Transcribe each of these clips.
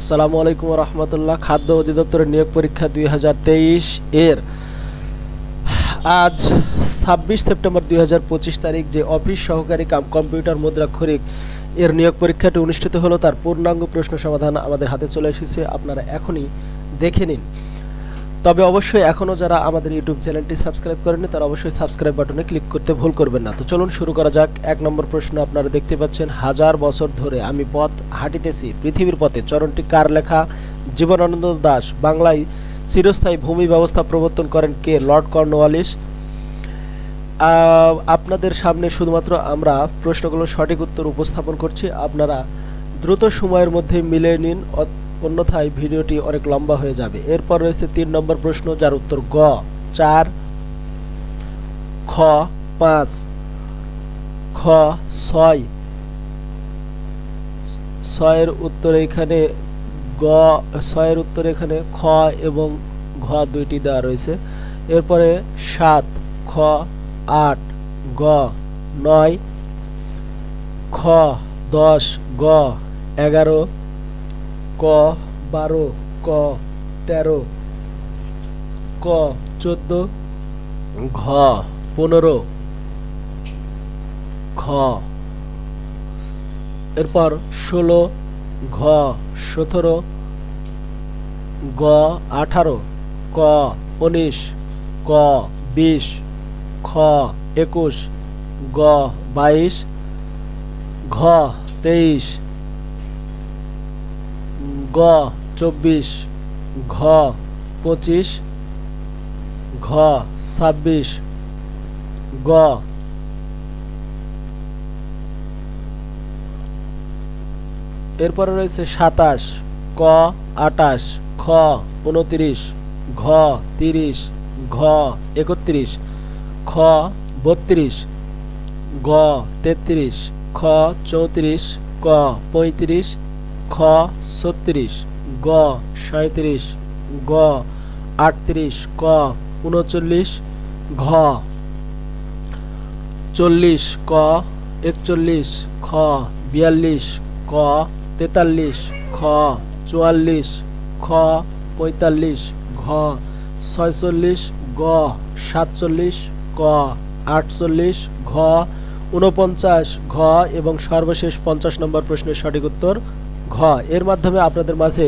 আসসালামু আলাইকুম রহমতুল্লাহ খাদ্য অধিদপ্তরের নিয়োগ পরীক্ষা দুই হাজার তেইশ এর। আজ ছাব্বিশ সেপ্টেম্বর দুই হাজার পঁচিশ তারিখ যে অফিস সহকারী কাম কম্পিউটার মুদ্রাক্ষরিক এর নিয়োগ পরীক্ষাটি অনুষ্ঠিত হলো, তার পূর্ণাঙ্গ প্রশ্ন সমাধান আমাদের হাতে চলে এসেছে, আপনারা এখনই দেখে নিন। তবে অবশ্যই এখনও যারা আমাদের ইউটিউব চ্যানেলটি সাবস্ক্রাইব করেননি, তারা অবশ্যই সাবস্ক্রাইব বাটনে ক্লিক করতে ভুল করবেন না। তো চলুন শুরু করা যাক। এক নম্বর প্রশ্ন আপনারা দেখতে পাচ্ছেন, হাজার বছর ধরে আমি পথ হাঁটিতেছি, পৃথিবীর পথে। চরণটি কার লেখা? জীবনানন্দ দাস। বাংলায় চিরস্থায়ী ভূমি ব্যবস্থা প্রবর্তন করেন কে? Lord Cornwallis. আপনাদের সামনে শুধুমাত্র আমরা প্রশ্নগুলো সঠিক উত্তর উপস্থাপন করছি। আপনারা দ্রুত সময়ের মধ্যে মিলিয়ে নিন। অন্যথায় ভিডিওটি অনেক লম্বা হয়ে যাবে। এরপর রয়েছে তিন নম্বর প্রশ্ন, যার উত্তর গ। চার, খ, পাঁচ, খ, ছয়। ছয়ের উত্তর এখানে গ, ছয়ের উত্তর এখানে খ এবং ঘ দুইটি দেওয়া রয়েছে। এরপরে সাত, খ, আট, গ, নয়, খ, দশ, গ, এগারো ক, বারো, ক, তেরো, ক, চোদ্দ, ঘ, পনেরো খ এরপর ষোলো, ঘ, সতেরো, গ, আঠারো, ক, উনিশ, ক, বিশ, খ, একুশ, গ, বাইশ, ঘ, তেইশ গ, চব্বিশ, ঘ, পঁচিশ, ঘ, ছাব্বিশ, গ। এরপরে রয়েছে সাতাশ, ক, আটাশ, খ, উনত্রিশ, ঘ, তিরিশ, ঘ, একত্রিশ, খ, বত্রিশ, গ, তেত্রিশ, খ, চৌত্রিশ, ক, পঁয়ত্রিশ খ ছত্রিশ, গ সাঁত্রিশ গ আটত্রিশ, ক উনচল্লিশ, ঘ চল্লিশ, ক একচল্লিশ, খ বিয়াল্লিশ, ক তেতাল্লিশ, খ চুয়াল্লিশ, খ পঁয়তাল্লিশ, ঘ ছয়চল্লিশ, গ সাতচল্লিশ, ক আটচল্লিশ, ঘ উনপঞ্চাশ ঘ এবং সর্বশেষ পঞ্চাশ নম্বর প্রশ্নের সঠিক উত্তর ঘ, এর মাধ্যমে আপনাদের মাঝে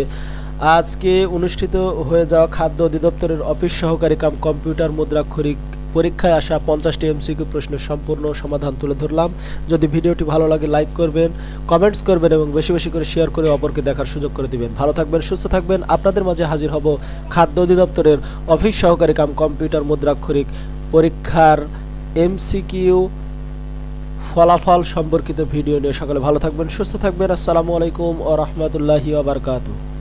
আজকে অনুষ্ঠিত হয়ে যাওয়া খাদ্য অধিদপ্তরের অফিস সহকারী কাম, কম্পিউটার মুদ্রাক্ষরিক পরীক্ষায় আসা পঞ্চাশটি এমসিকিউ প্রশ্নের সম্পূর্ণ সমাধান তুলে ধরলাম। যদি ভিডিওটি ভালো লাগে, লাইক করবেন, কমেন্টস করবেন এবং বেশি বেশি করে শেয়ার করে অপরকে দেখার সুযোগ করে দিবেন। ভালো থাকবেন, সুস্থ থাকবেন। আপনাদের মাঝে হাজির হব খাদ্য অধিদপ্তরের অফিস সহকারী কাম, কম্পিউটার মুদ্রাক্ষরিক পরীক্ষার এমসিকিউ ফলাফল সম্পর্কিত ভিডিও নিয়ে সকালে ভালো থাকবেন সুস্থ থাকবেন। আসসালামু আলাইকুম ও রহমতুল্লাহি